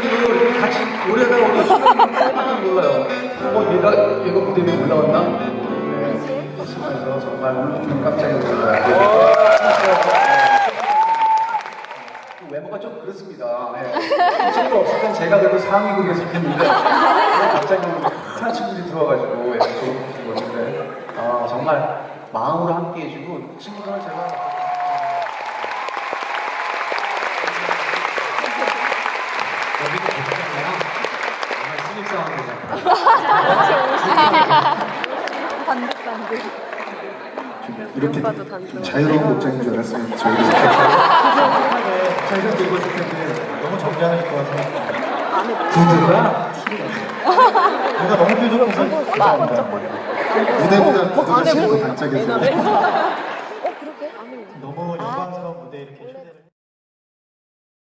그리고 같이 노래가 오늘 하나 몰라요. 어, 얘가 얘가 무대 위에 올라왔나? 네, 하시면서 정말 음, 깜짝이야 놀랐어요. 외모가 좀 그렇습니다. 네. 친구 없을 땐 제가 그래도 상위극에 속했는데 갑자기 큰 친구들이 들어와가지고 좋은 건데 아 정말 마음으로 함께 해주고 친구들은 제가 여기도 복장이랑 정말 신입사원입니다. 단득단득. 이렇게 오빠도 단순. 자유로운 복장인 줄 알았으면 저희도 자기가 들고 있을 텐데 너무 정장일 것 같아요. 구두가 뭔가 너무 뾰족해서 죄송합니다. 무대보다 구두가 싫고 단짝이어서